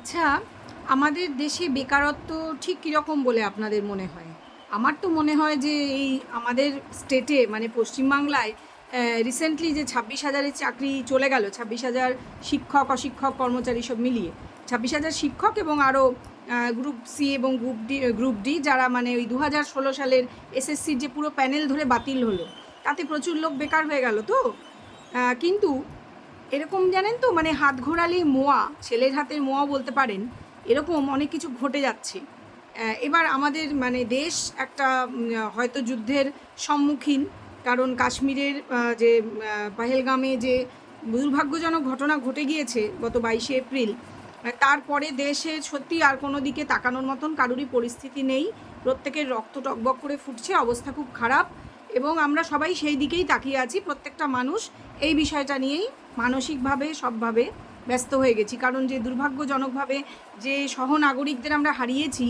আচ্ছা আমাদের দেশে বেকারত্ব ঠিক কীরকম বলে আপনাদের মনে হয়? আমার তো মনে হয় যে এই আমাদের স্টেটে মানে পশ্চিমবাংলায় রিসেন্টলি যে ছাব্বিশ হাজারের চাকরি চলে গেল, ছাব্বিশ হাজার শিক্ষক, অশিক্ষক, কর্মচারী সব মিলিয়ে, ছাব্বিশ হাজার শিক্ষক এবং আরও গ্রুপ সি এবং গ্রুপ ডি গ্রুপ ডি যারা মানে ওই দু হাজার ষোলো সালের এসএসসির যে পুরো প্যানেল ধরে বাতিল হলো, তাতে প্রচুর লোক বেকার হয়ে গেল তো? কিন্তু এরকম জানেন তো মানে হাত ঘোরালেই মোয়া, ছেলের হাতের মোয়া বলতে পারেন, এরকম অনেক কিছু ঘটে যাচ্ছে। এবার আমাদের মানে দেশ একটা হয়তো যুদ্ধের সম্মুখীন, কারণ কাশ্মীরের যে পাহেলগামে যে দুর্ভাগ্যজনক ঘটনা ঘটে গিয়েছে গত বাইশে এপ্রিল তারপরে দেশে সত্যি আর কোনো দিকে তাকানোর মতন কারুরই পরিস্থিতি নেই। প্রত্যেকের রক্ত টকবক করে ফুটছে, অবস্থা খুব খারাপ, এবং আমরা সবাই সেই দিকেই তাকিয়ে আছি, প্রত্যেকটা মানুষ এই বিষয়টা নিয়েই মানসিকভাবে, সবভাবে ব্যস্ত হয়ে গেছি। কারণ যে দুর্ভাগ্যজনকভাবে যে সহনাগরিকদের আমরা হারিয়েছি,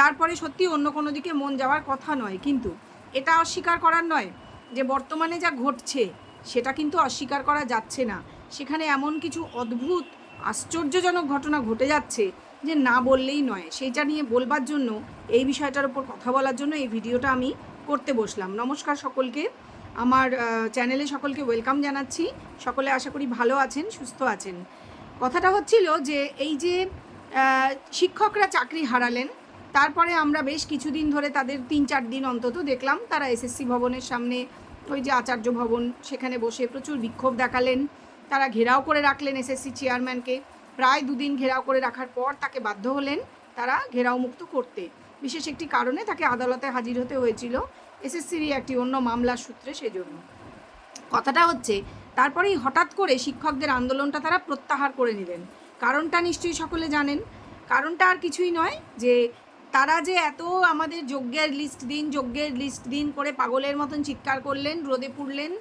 তারপরে সত্যি অন্য কোনো দিকে মন যাওয়ার কথা নয়। কিন্তু এটা অস্বীকার করার নয় যে বর্তমানে যা ঘটছে, সেটা কিন্তু অস্বীকার করা যাচ্ছে না। সেখানে এমন কিছু অদ্ভুত, আশ্চর্যজনক ঘটনা ঘটে যাচ্ছে যে না বললেই নয়। সেইটা নিয়ে বলবার জন্য, এই বিষয়টার উপর কথা বলার জন্য এই ভিডিওটা আমি করতে বসলাম। নমস্কার সকলকে। আমার চ্যানেলে সকলকে ওয়েলকাম জানাচ্ছি। সকলে আশা করি ভালো আছেন, সুস্থ আছেন। কথাটা হচ্ছিল যে, এই যে শিক্ষকরা চাকরি হারালেন, তারপরে আমরা বেশ কিছুদিন ধরে তাদের তিন চার দিন অন্তত দেখলাম, তারা এসএসসি ভবনের সামনে ওই যে আচার্য ভবন, সেখানে বসে প্রচুর বিক্ষোভ দেখালেন। তারা ঘেরাও করে রাখলেন এসএসসি চেয়ারম্যানকে প্রায় দুদিন ঘেরাও করে রাখার পর তাকে বাধ্য হলেন তারা ঘেরাও মুক্ত করতে। বিশেষ একটি কারণে তাকে আদালতে হাজির হতে হয়েছিল। এসএসসিরই একটি অন্য মামলার সূত্রে সেজন্য। কথাটা হচ্ছে, তারপরেই হঠাৎ করে শিক্ষকদের আন্দোলনটা তারা প্রত্যাহার করে নিলেন। কারণটা নিশ্চয়ই সকলে জানেন। কারণটা আর কিছুই নয় যে তারা যে এত আমাদের যজ্ঞের লিস্ট দিন, যজ্ঞের লিস্ট দিন করে পাগলের মতন চিৎকার করলেন, রোদে পুড়লেন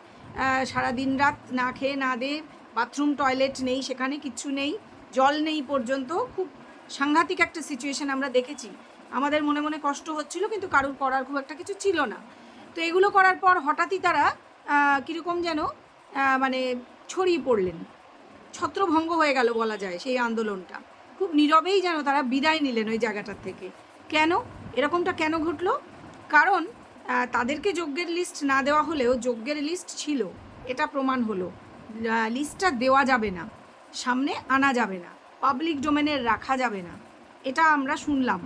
সারা দিন রাত না খেয়ে না দে, বাথরুম, টয়লেট নেই, সেখানে কিচ্ছু নেই, জল নেই পর্যন্ত। খুব সাংঘাতিক একটা সিচুয়েশন আমরা দেখেছি। আমাদের মনে মনে কষ্ট হচ্ছিল, কিন্তু কারুর করার খুব একটা কিছু ছিল না। তো এগুলো করার পর হঠাৎই তারা কীরকম যেন মানে ছড়িয়ে পড়লেন। ছত্রভঙ্গ হয়ে গেল বলা যায় সেই আন্দোলনটা। খুব নীরবেই যেন তারা বিদায় নিলেন ওই জায়গাটার থেকে। কেন? এরকমটা কেন ঘটলো? কারণ তাদেরকে যজ্ঞের লিস্ট না দেওয়া হলেও যজ্ঞের লিস্ট ছিল। এটা প্রমাণ হলো। লিস্টটা দেওয়া যাবে না। সামনে আনা যাবে না। পাবলিক ডোমেনে রাখা যাবে না। এটা আমরা শুনলাম।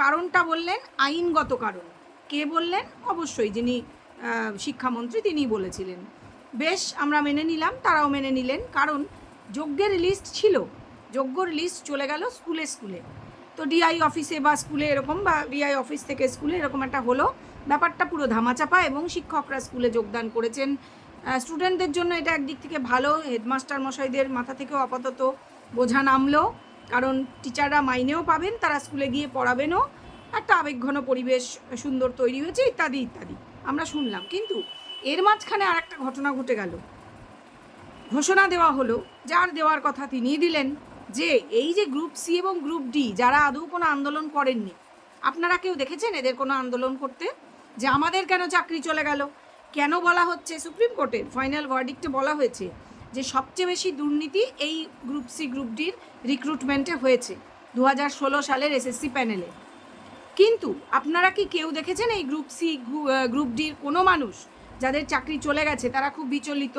কারণটা বললেন আইনগত কারণ। কে বললেন? অবশ্যই যিনি শিক্ষামন্ত্রী তিনিই বলেছিলেন। বেশ, আমরা মেনে নিলাম, তারাও মেনে নিলেন, কারণ যজ্ঞের লিস্ট ছিল। যজ্ঞর লিস্ট চলে গেল স্কুলে স্কুলে। তো ডিআই অফিসে বা স্কুলে এরকম বা ডিআই অফিস থেকে স্কুলে এরকম একটা হলো। ব্যাপারটা পুরো ধামাচাপা এবং শিক্ষকরা স্কুলে যোগদান করেছেন। স্টুডেন্টদের জন্য এটা একদিক থেকে ভালো। হেডমাস্টার মশাইদের মাথা থেকেও আপাতত বোঝা নামলো। কারণ টিচাররা মাইনেও পাবেন, তারা স্কুলে গিয়ে পড়াবেনও। একটা আবেগঘন পরিবেশ সুন্দর তৈরি হয়েছে, ইত্যাদি ইত্যাদি। আমরা শুনলাম। কিন্তু এর মাঝখানে আর একটা ঘটনা ঘটে গেল। ঘোষণা দেওয়া হলো, যার দেওয়ার কথা তিনিই দিলেন যে, এই যে গ্রুপ সি এবং গ্রুপ ডি, যারা আদৌ কোনো আন্দোলন করেননি, আপনারা কেউ দেখেছেন এদের কোনো আন্দোলন করতে? যে আমাদের কেন চাকরি চলে গেল? কেন বলা হচ্ছে? সুপ্রিম কোর্টের ফাইনাল ভার্ডিক্টে বলা হয়েছে যে সবচেয়ে বেশি দুর্নীতি এই গ্রুপ সি, গ্রুপ ডির রিক্রুটমেন্টে হয়েছে দু হাজার ষোলো সালের এসএসসি প্যানেলে কিন্তু আপনারা কি কেউ দেখেছেন এই গ্রুপ সি গ্রুপ ডির কোনো মানুষ যাদের চাকরি চলে গেছে, তারা খুব বিচলিত,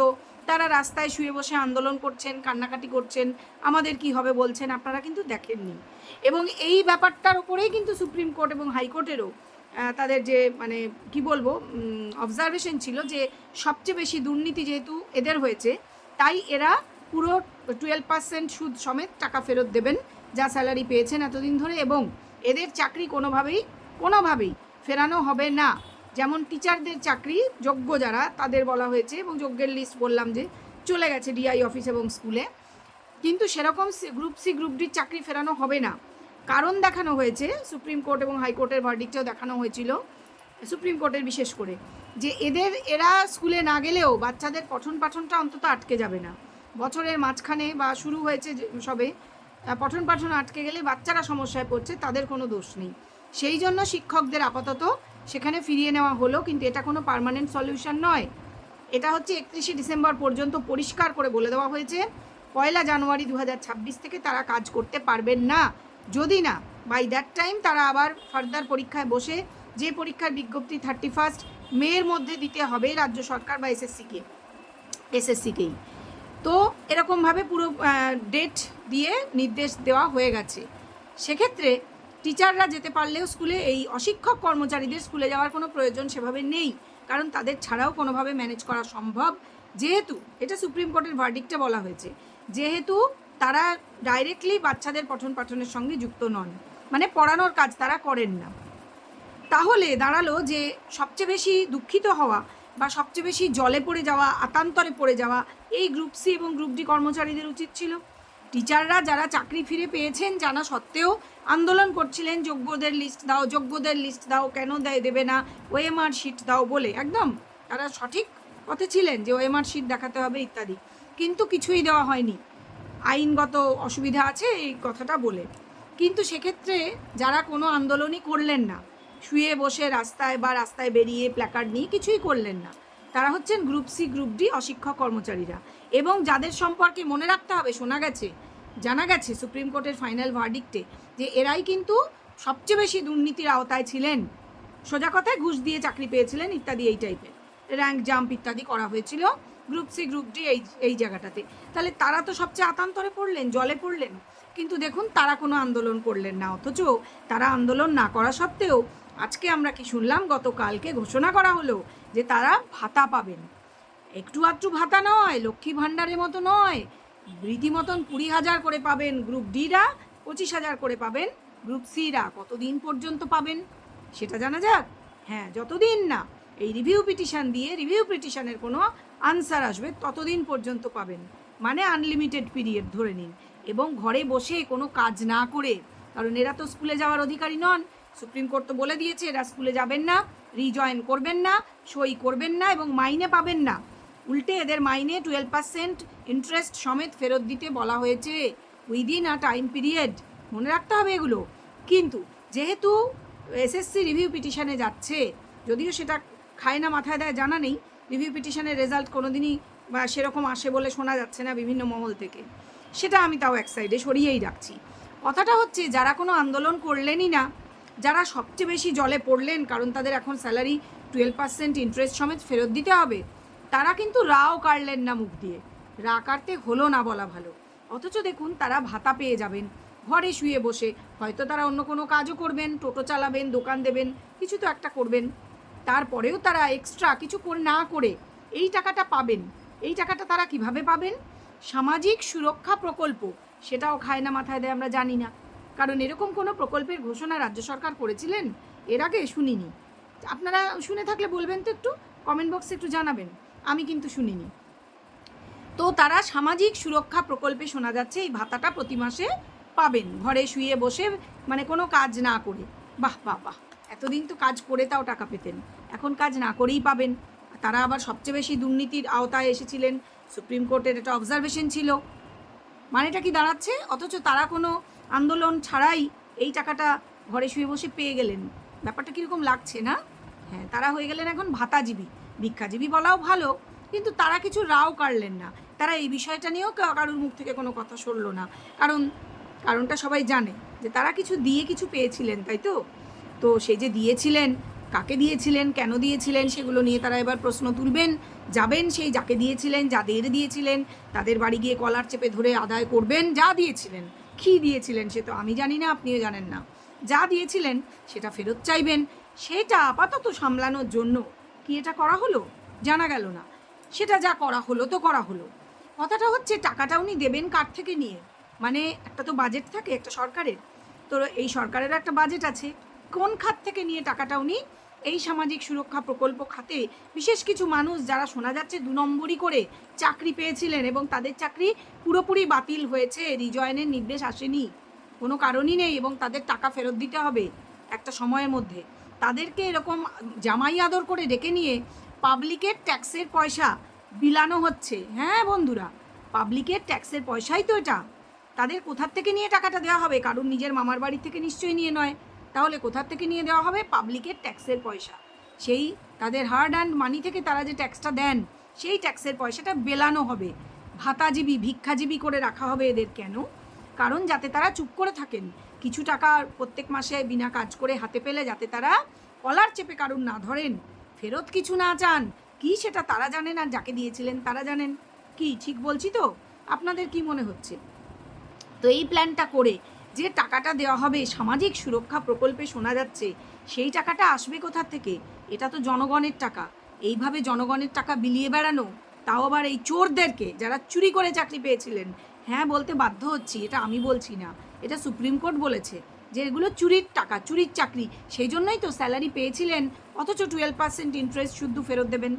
তারা রাস্তায় শুয়ে বসে আন্দোলন করছেন, কান্নাকাটি করছেন, আমাদের কি হবে বলছেন আপনারা কিন্তু দেখেননি। এবং এই ব্যাপারটার উপরেই কিন্তু সুপ্রিম কোর্ট এবং হাইকোর্টেরও তাদের যে মানে কি বলব অবজারভেশন ছিল যে সবচেয়ে বেশি দুর্নীতি যেহেতু এদের হয়েছে তাই এরা পুরো টুয়েলভ পার্সেন্ট সুদ সমেত টাকা ফেরত দেবেন যা স্যালারি পেয়েছেন এতদিন ধরে এবং এদের চাকরি কোনোভাবেই কোনোভাবেই ফেরানো হবে না। যেমন টিচারদের চাকরি, যোগ্য যারা, তাদের বলা হয়েছে এবং যোগ্যের লিস্ট বললাম যে চলে গেছে ডিআই অফিস এবং স্কুলে কিন্তু সেরকম গ্রুপ সি গ্রুপ ডির চাকরি ফেরানো হবে না। কারণ দেখানো হয়েছে, সুপ্রিম কোর্ট এবং হাইকোর্টের ভার্ডিকটাও দেখানো হয়েছিল, সুপ্রিম কোর্টের বিশেষ করে। যে এদের, এরা স্কুলে না গেলেও বাচ্চাদের পঠন পাঠনটা অন্তত আটকে যাবে না। বছরের মাঝখানে বা শুরু হয়েছে সবে পঠন পাঠন আটকে গেলে বাচ্চারা সমস্যায় পড়ছে, তাদের কোনো দোষ নেই। সেই জন্য শিক্ষকদের আপাতত সেখানে ফিরিয়ে নেওয়া হলো, কিন্তু এটা কোনো পার্মানেন্ট সলিউশন নয়। এটা হচ্ছে একত্রিশে ডিসেম্বর পর্যন্ত পরিষ্কার করে বলে দেওয়া হয়েছে। পয়লা জানুয়ারি দু হাজার ছাব্বিশ থেকে তারা কাজ করতে পারবেন না। যদি না বাই দ্যাট টাইম তারা আবার ফার্দার পরীক্ষায় বসে, যে পরীক্ষার বিজ্ঞপ্তি থার্টি ফার্স্ট মের মধ্যে দিতে হবে রাজ্য সরকার বা এসএসসিকে, এসএসসিকেই। তো এরকমভাবে পুরো ডেট দিয়ে নির্দেশ দেওয়া হয়ে গেছে। সেক্ষেত্রে টিচাররা যেতে পারলেও স্কুলে এই অশিক্ষক কর্মচারীদের স্কুলে যাওয়ার কোনো প্রয়োজন সেভাবে নেই। কারণ তাদের ছাড়াও কোনোভাবে ম্যানেজ করা সম্ভব। যেহেতু, এটা সুপ্রিম কোর্টের ভার্ডিক্টে বলা হয়েছে, যেহেতু তারা ডাইরেক্টলি বাচ্চাদের পঠন পাঠনের সঙ্গে যুক্ত নন। মানে পড়ানোর কাজ তারা করেন না। তাহলে দাঁড়াল যে সবচেয়ে বেশি দুঃখিত হওয়া বা সবচেয়ে বেশি জলে পড়ে যাওয়া, আতান্তরে পড়ে যাওয়া এই গ্রুপ সি এবং গ্রুপ ডি কর্মচারীদের উচিত ছিল। টিচাররা যারা চাকরি ফিরে পেয়েছেন জানা সত্ত্বেও আন্দোলন করছিলেন, যোগ্যদের লিস্ট দাও, যোগ্যদের লিস্ট দাও, কেন দেয়, দেবে না? ওএমআর শিট দাও বলে। একদম, তারা সঠিক পথে ছিলেন যে ওএমআর শিট দেখাতে হবে ইত্যাদি। কিন্তু কিছুই দেওয়া হয়নি। আইনগত অসুবিধা আছে এই কথাটা বলে। কিন্তু সেক্ষেত্রে যারা কোনো আন্দোলনই করলেন না শুয়ে বসে রাস্তায় বা রাস্তায় বেরিয়ে প্ল্যাকার্ড নিয়ে কিছুই করলেন না। তারা হচ্ছেন গ্রুপ সি গ্রুপ ডি অশিক্ষক কর্মচারীরা। এবং যাদের সম্পর্কে মনে রাখতে হবে, শোনা গেছে, জানা গেছে সুপ্রিম কোর্টের ফাইনাল ভার্ডিক্টে যে এরাই কিন্তু সবচেয়ে বেশি দুর্নীতির আওতায় ছিলেন। সোজা কথায় ঘুষ দিয়ে চাকরি পেয়েছিলেন ইত্যাদি এই টাইপের র্যাঙ্ক জাম্প ইত্যাদি করা হয়েছিল গ্রুপ সি গ্রুপ ডি এই এই জায়গাটাতে। তাহলে তারা তো সবচেয়ে আতান্তরে পড়লেন, জলে পড়লেন। কিন্তু দেখুন, তারা কোনো আন্দোলন করলেন না। অথচ তারা আন্দোলন না করা সত্ত্বেও আজকে আমরা কি শুনলাম? গতকালকে ঘোষণা করা হলো যে তারা ভাতা পাবেন। একটু আধটু ভাতা নয়, লক্ষ্মী ভাণ্ডারের মতো নয়, রীতিমতন কুড়ি হাজার করে পাবেন গ্রুপ ডিরা পঁচিশ হাজার করে পাবেন গ্রুপ সিরা কতদিন পর্যন্ত পাবেন? সেটা জানা যাক। হ্যাঁ যতদিন না। এই রিভিউ পিটিশান দিয়ে, রিভিউ পিটিশানের কোনো আনসার আসবে, ততদিন পর্যন্ত পাবেন। মানে আনলিমিটেড পিরিয়ড ধরে নিন। এবং ঘরে বসে কোনো কাজ না করে, কারণ এরা তো স্কুলে যাওয়ার অধিকারী নন সুপ্রিম কোর্ট তো বলে দিয়েছে, এরা স্কুলে যাবেন না রিজয়েন করবেন না, সই করবেন না এবং মাইনে পাবেন না। উল্টে এদের মাইনে টুয়েলভ পার্সেন্ট ইন্টারেস্ট সমেত ফেরত দিতে বলা হয়েছে। উইদিন আ টাইম পিরিয়ড মনে রাখতে হবে এগুলো। কিন্তু যেহেতু এসএসসি রিভিউ পিটিশনে যাচ্ছে, যদিও সেটা খায় না মাথায় দেয় জানা নেই রিভিউ পিটিশনের রেজাল্ট কোনোদিনই বা সেরকম আসে বলে শোনা যাচ্ছে না বিভিন্ন মহল থেকে। সেটা আমি তাও এক সাইডে সরিয়েই রাখছি। কথাটা হচ্ছে, যারা কোনো আন্দোলন করলেনই না যারা সবচেয়ে বেশি জলে পড়লেন, কারণ তাদের এখন স্যালারি টুয়েলভ পার্সেন্ট ইন্টারেস্ট সমেত ফেরত দিতে হবে, তারা কিন্তু রাও কাটলেন না মুখ দিয়ে। রা কাটতে হলো না বলা ভালো। অথচ দেখুন, তারা ভাতা পেয়ে যাবেন, ঘরে শুয়ে বসে। হয়তো তারা অন্য কোনো কাজও করবেন, টোটো চালাবেন, দোকান দেবেন, কিছু তো একটা করবেন। তারপরেও তারা এক্সট্রা কিছু না করে এই টাকাটা পাবেন। এই টাকাটা তারা কীভাবে পাবেন? সামাজিক সুরক্ষা প্রকল্প, সেটাও খায় না মাথায় দেয়, আমরা জানি না। কারণ এরকম কোনো প্রকল্পের ঘোষণা রাজ্য সরকার করেছিলেন, এর আগে শুনিনি। আপনারা শুনে থাকলে বলবেন তো একটু কমেন্ট বক্সে একটু জানাবেন। আমি কিন্তু শুনিনি। তো তারা সামাজিক সুরক্ষা প্রকল্পে শোনা যাচ্ছে, এই ভাতাটা প্রতি মাসে পাবেন। ঘরে শুয়ে বসে মানে কোনো কাজ না করে। বাহ বাহ বাহ। এতদিন তো কাজ করে তাও টাকা পেতেন। এখন কাজ না করেই পাবেন। তারা আবার সবচেয়ে বেশি দুর্নীতির আওতায় এসেছিলেন। সুপ্রিম কোর্টের একটা অবজারভেশন ছিল। মানেটা কি দাঁড়াচ্ছে? অথচ তারা কোনো আন্দোলন ছাড়াই এই টাকাটা ঘরে শুয়ে বসে পেয়ে গেলেন। ব্যাপারটা কীরকম লাগছে না? হ্যাঁ তারা হয়ে গেলেন এখন ভাতাজীবী। ভিক্ষাজীবী বলাও ভালো, কিন্তু তারা কিছু রাও কাড়লেন না। তারা এই বিষয়টা নিয়েও কারোর মুখ থেকে কোনো কথা সরলো না। কারণ, কারণটা সবাই জানে যে তারা কিছু দিয়ে কিছু পেয়েছিলেন, তাই তো? তো সেই যে দিয়েছিলেন, কাকে দিয়েছিলেন, কেন দিয়েছিলেন, সেগুলো নিয়ে তারা এবার প্রশ্ন তুলবেন। যাবেন সেই যাকে দিয়েছিলেন, যাদের দিয়েছিলেন, তাদের বাড়ি গিয়ে কলার চেপে ধরে আদায় করবেন, যা দিয়েছিলেন। কী দিয়েছিলেন সে তো আমি জানি না, আপনিও জানেন না। যা দিয়েছিলেন, সেটা ফেরত চাইবেন। সেটা আপাতত সামলানোর জন্য কি এটা করা হলো? জানা গেল না। সেটা যা করা হলো, তো করা হলো। কথাটা হচ্ছে, টাকাটা উনি দেবেন কার থেকে নিয়ে? মানে একটা তো বাজেট থাকে, একটা সরকারের। তো এই সরকারের একটা বাজেট আছে। কোন খাত থেকে নিয়ে টাকাটা উনি এই সামাজিক সুরক্ষা প্রকল্প খাতে বিশেষ কিছু মানুষ যারা শোনা যাচ্ছে দু নম্বরই করে চাকরি পেয়েছিলেন এবং তাদের চাকরি পুরোপুরি বাতিল হয়েছে, রিজয়েনের নির্দেশ আসেনি। কোনো কারণই নেই এবং তাদের টাকা ফেরত দিতে হবে একটা সময়ের মধ্যে। তাদেরকে এরকম জামাই আদর করে ডেকে নিয়ে পাবলিকের ট্যাক্সের পয়সা বিলানো হচ্ছে। হ্যাঁ বন্ধুরা, পাবলিকের ট্যাক্সের পয়সাই তো এটা। তাদের কোথার থেকে নিয়ে টাকাটা দেওয়া হবে? কারণ নিজের মামার বাড়ি থেকে নিশ্চয়ই নিয়ে নয়। তাহলে কোথার থেকে নিয়ে দেওয়া হবে? পাবলিকের ট্যাক্সের পয়সা। সেই তাদের হার্ড অ্যান্ড মানি থেকে তারা যে ট্যাক্সটা দেন, সেই ট্যাক্সের পয়সাটা বেলানো হবে। ভাতাজীবী, ভিক্ষাজীবী করে রাখা হবে এদের কেন? কারণ যাতে তারা চুপ করে থাকেন। কিছু টাকা প্রত্যেক মাসে বিনা কাজ করে হাতে পেলে যাতে তারা কলার চেপে কারুর না ধরেন। ফেরত কিছু না চান। কি সেটা তারা জানেন আর যাকে দিয়েছিলেন তারা জানেন? কি, ঠিক বলছি তো? আপনাদের কি মনে হচ্ছে? তো এই প্ল্যানটা করে যে টাকাটা দেওয়া হবে সামাজিক সুরক্ষা প্রকল্পে শোনা যাচ্ছে, সেই টাকাটা আসবে কোথা থেকে? এটা তো জনগণের টাকা। এইভাবে জনগণের টাকা বিলিয়ে বেড়ানো, তাও আবার এই চোরদেরকে যারা চুরি করে চাকরি পেয়েছিলেন। হ্যাঁ বলতে বাধ্য হচ্ছি, এটা আমি বলছি না। এটা সুপ্রিম কোর্ট বলেছে যে এগুলো চুরির টাকা, চুরির চাকরি। সেই জন্যই তো স্যালারি পেয়েছিলেন, অথচ টুয়েলভ পার্সেন্ট ইন্টারেস্ট শুদ্ধ ফেরত দেবেন।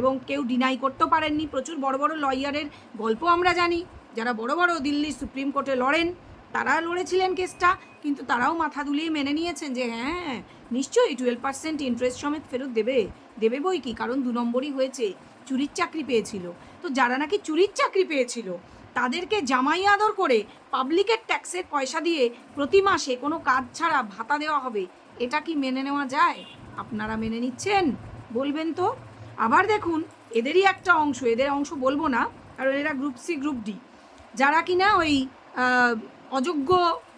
এবং কেউ ডিনাই করতেও পারেননি, প্রচুর বড় বড় লয়ারের গল্প আমরা জানি। যারা বড় বড় দিল্লির সুপ্রিম কোর্টে লড়েন তারা লড়েছিলেন কেসটা, কিন্তু তারাও মাথা দুলিয়ে মেনে নিয়েছেন যে হ্যাঁ নিশ্চয়ই টুয়েলভ পার্সেন্ট ইন্টারেস্ট সমেত ফেরত দেবে দেবে বই কি? কারণ দু নম্বরই হয়েছে, চুরির চাকরি পেয়েছিল। তো যারা নাকি চুরির চাকরি পেয়েছিল, তাদেরকে জামাই আদর করে পাবলিকের ট্যাক্সের পয়সা দিয়ে প্রতি মাসে কোনো কাজ ছাড়া ভাতা দেওয়া হবে, এটা কি মেনে নেওয়া যায়? আপনারা মেনে নিচ্ছেন? বলবেন তো। আবার দেখুন, এদেরই একটা অংশ, এদের অংশ বলব না, কারণ এরা গ্রুপ সি গ্রুপ ডি যারা কিনা ওই অযোগ্য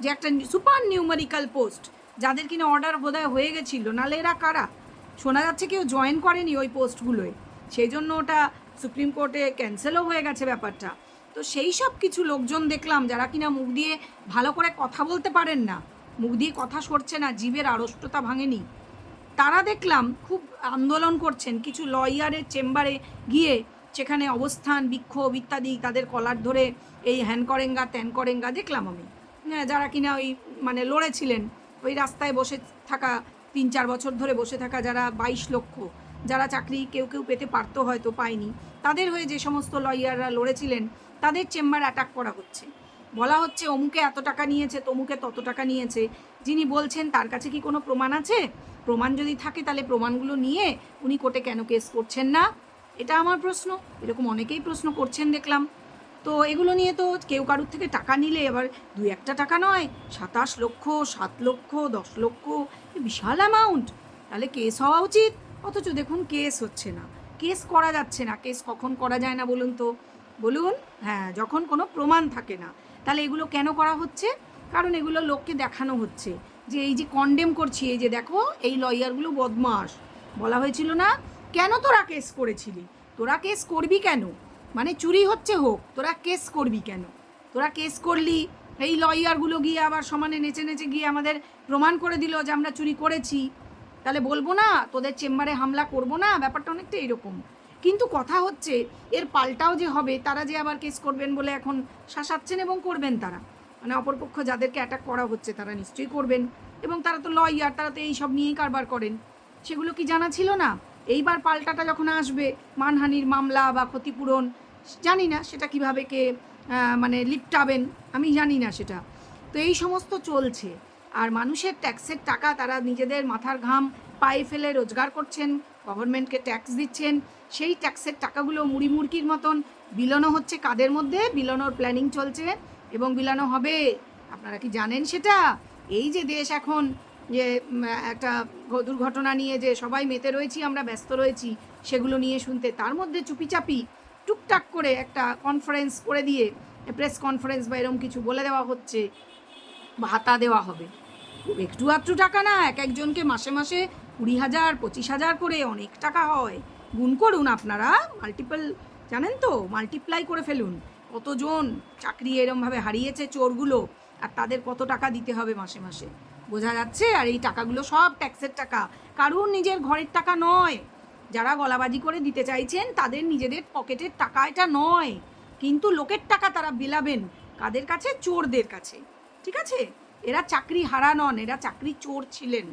যে একটা সুপার নিউমারিক্যাল পোস্ট যাদের কিনা অর্ডার বোধহয় হয়ে গেছিল। নালে এরা কারা? শোনা যাচ্ছে কেউ জয়েন করেনি ওই পোস্টগুলোয় সেই জন্য ওটা সুপ্রিম কোর্টে ক্যান্সেলও হয়ে গেছে ব্যাপারটা। তো সেই সব কিছু লোকজন দেখলাম, যারা কিনা মুখ দিয়ে ভালো করে কথা বলতে পারেন না, মুখ দিয়ে কথা সরছে না, জীবের আড়ষ্টতা ভাঙেনি। তারা দেখলাম খুব আন্দোলন করছেন, কিছু লয়ারের চেম্বারে গিয়ে সেখানে অবস্থান, বিক্ষোভ ইত্যাদি তাদের কলার ধরে এই হ্যান করেঙ্গা ত্যান করেঙ্গা দেখলাম আমি। হ্যাঁ যারা কিনা ওই মানে লড়েছিলেন, ওই রাস্তায় বসে থাকা, তিন চার বছর ধরে বসে থাকা যারা বাইশ লক্ষ, যারা চাকরি কেউ কেউ পেতে পারতো হয়তো পায়নি, তাদের হয়ে যে সমস্ত লয়াররা লড়েছিলেন, তাদের চেম্বার অ্যাটাক করা হচ্ছে। বলা হচ্ছে অমুকে এত টাকা নিয়েছে, তমুকে তত টাকা নিয়েছে। যিনি বলছেন, তার কাছে কি কোনো প্রমাণ আছে? প্রমাণ যদি থাকে তাহলে প্রমাণগুলো নিয়ে উনি কোর্টে কেন কেস করছেন না? এটা আমার প্রশ্ন। এরকম অনেকেই প্রশ্ন করছেন দেখলাম। তো এগুলো নিয়ে তো কেউ কারুর থেকে টাকা নিলে এবার দুই একটা টাকা নয়, সাতাশ লক্ষ, সাত লক্ষ, দশ লক্ষ বিশাল অ্যামাউন্ট তাহলে কেস হওয়া উচিত। অথচ দেখুন কেস হচ্ছে না। কেস করা যাচ্ছে না। কেস কখন করা যায় না বলুন তো? বলুন হ্যাঁ যখন কোনো প্রমাণ থাকে না। তাহলে এগুলো কেন করা হচ্ছে? কারণ এগুলো লোককে দেখানো হচ্ছে। যে এই যে কন্ডেম করছি, এই যে দেখো, এই লয়ারগুলো বদমাস বলা হয়েছিল না? কেন তোরা কেস করেছিলি? তোরা কেস করবি কেন? মানে চুরি হচ্ছে হোক, তোরা কেস করবি কেন? তোরা কেস করলি, এই লয়ারগুলো গিয়ে আবার সমানে নেচে নেচে গিয়ে আমাদের প্রমাণ করে দিল যে আমরা চুরি করেছি। তাহলে বলব না, তোদের চেম্বারে হামলা করব না? ব্যাপারটা অনেকটা এরকম। কিন্তু কথা হচ্ছে, এর পাল্টাও যে হবে, তারা যে আবার কেস করবেন বলে এখন শাসাচ্ছেন এবং করবেন তারা। মানে অপরপক্ষ যাদেরকে অ্যাটাক করা হচ্ছে, তারা নিশ্চয়ই করবেন। এবং তারা তো লয়ার তারা তো এই সব নিয়েই কারবার করেন। সেগুলো কি জানা ছিল না? এইবার পাল্টাটা যখন আসবে, মানহানির মামলা বা ক্ষতিপূরণ, জানি না সেটা কীভাবে কে মানে লিপটাবেন, আমি জানি না সেটা। তো এই সমস্ত চলছে। আর মানুষের ট্যাক্সের টাকা তারা নিজেদের মাথার ঘাম পায়ে ফেলে রোজগার করছেন, গভর্নমেন্টকে ট্যাক্স দিচ্ছেন, সেই ট্যাক্সের টাকাগুলো মুড়ি মুড়কির মতন বিলনো হচ্ছে কাদের মধ্যে? বিলনোর প্ল্যানিং চলছে এবং বিলানো হবে। আপনারা কি জানেন সেটা? এই যে দেশ এখন যে একটা দুর্ঘটনা নিয়ে যে সবাই মেতে রয়েছি, আমরা ব্যস্ত রয়েছি, সেগুলো নিয়ে শুনতে। তার মধ্যে চুপিচাপি, টুকটাক করে একটা কনফারেন্স করে দিয়ে প্রেস কনফারেন্স বা এরকম কিছু বলে দেওয়া হচ্ছে, ভাতা দেওয়া হবে। একটু আধটু টাকা না, এক একজনকে মাসে মাসে কুড়ি হাজার, পঁচিশ হাজার করে অনেক টাকা হয়। গুণ করুন আপনারা মাল্টিপল জানেন তো মাল্টিপ্লাই করে ফেলুন। কতজন চাকরি এরমভাবে হারিয়েছে চোরগুলো, আর তাদের কত টাকা দিতে হবে মাসে মাসে? বোঝা যাচ্ছে আর এই টাকাগুলো সব ট্যাক্সের টাকা। কারুর নিজের ঘরের টাকা নয়। যারা গলাবাজি করে দিতে চাইছেন, তাদের নিজেদের পকেটের টাকা এটা নয়। কিন্তু লোকের টাকা তারা বিলাবেন, কাদের কাছে? চোরদের কাছে। ঠিক আছে? এরা চাকরি হারা নন, এরা চাকরি চোর ছিলেন।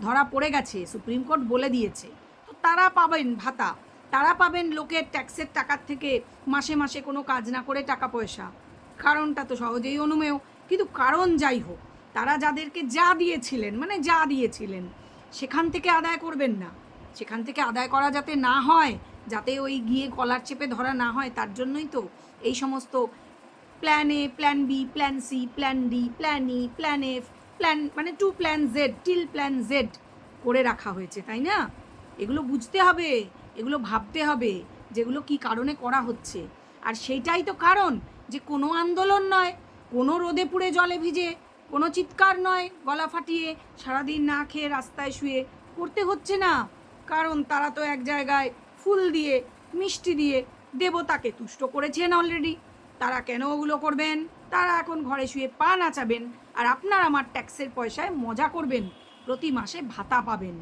ধরা পড়ে গেছে, সুপ্রিম কোর্ট বলে দিয়েছে। তো তারা পাবেন ভাতা। তারা পাবেন লোকের ট্যাক্সের টাকার থেকে মাসে মাসে কোনো কাজ না করে টাকা পয়সা। কারণটা তো সহজেই অনুমেয়। কিন্তু কারণ যাই হোক তারা যাদেরকে যা দিয়েছিলেন মানে যা দিয়েছিলেন, সেখান থেকে আদায় করবেন না। সেখান থেকে আদায় করা যাতে না হয়, যাতে ওই গিয়ে কলার চেপে ধরা না হয়, তার জন্যই তো এই সমস্ত plan A plan B plan C plan D plan E plan F plan মানে to plan Z till plan Z করে রাখা হয়েছে, তাই না? এগুলো বুঝতে হবে, এগুলো ভাবতে হবে যেগুলো কি কারণে করা হচ্ছে। আর সেইটাই তো কারণ যে কোনো আন্দোলন নয়, কোনো রোদে পুড়ে জলে ভিজে কোনো চিৎকার নয়, গলা ফাটিয়ে সারাদিন না খেয়ে রাস্তায় শুয়ে। করতে হচ্ছে না, কারণ তারা তো এক জায়গায় ফুল দিয়ে, মিষ্টি দিয়ে দেবতাকে তুষ্ট করেছেন অলরেডি তারা কেন ওগুলো করবেন? তারা এখন ঘরে শুয়ে পা নাচাবেন আর আপনার আমার ট্যাক্সের পয়সায় মজা করবেন। প্রতি মাসে ভাতা পাবেন।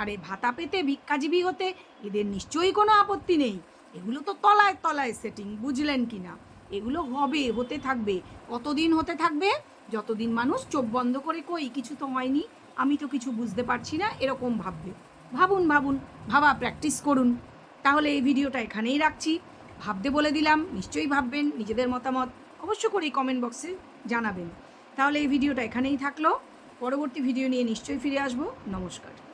আর এই ভাতা পেতে ভিক্ষাজীবী হতে এদের নিশ্চয়ই কোনো আপত্তি নেই। এগুলো তো তলায় তলায় সেটিং বুঝলেন কি না এগুলো হবে, হতে থাকবে। কতদিন হতে থাকবে? যতদিন মানুষ, চোখ বন্ধ করে কই, কিছু তো হয়নি, আমি তো কিছু বুঝতে পারছি না, এরকম ভাববে। ভাবুন ভাবুন, ভাবা প্র্যাকটিস করুন। তাহলে এই ভিডিওটা এখানেই রাখছি। ভাবতে বলে দিলাম, নিশ্চয়ই ভাববেন, নিজেদের মতামত অবশ্য করে কমেন্ট বক্সে জানাবেন। তাহলে এই ভিডিওটা এখানেই থাকল। পরবর্তী ভিডিও নিয়ে নিশ্চয়ই ফিরে আসব। নমস্কার।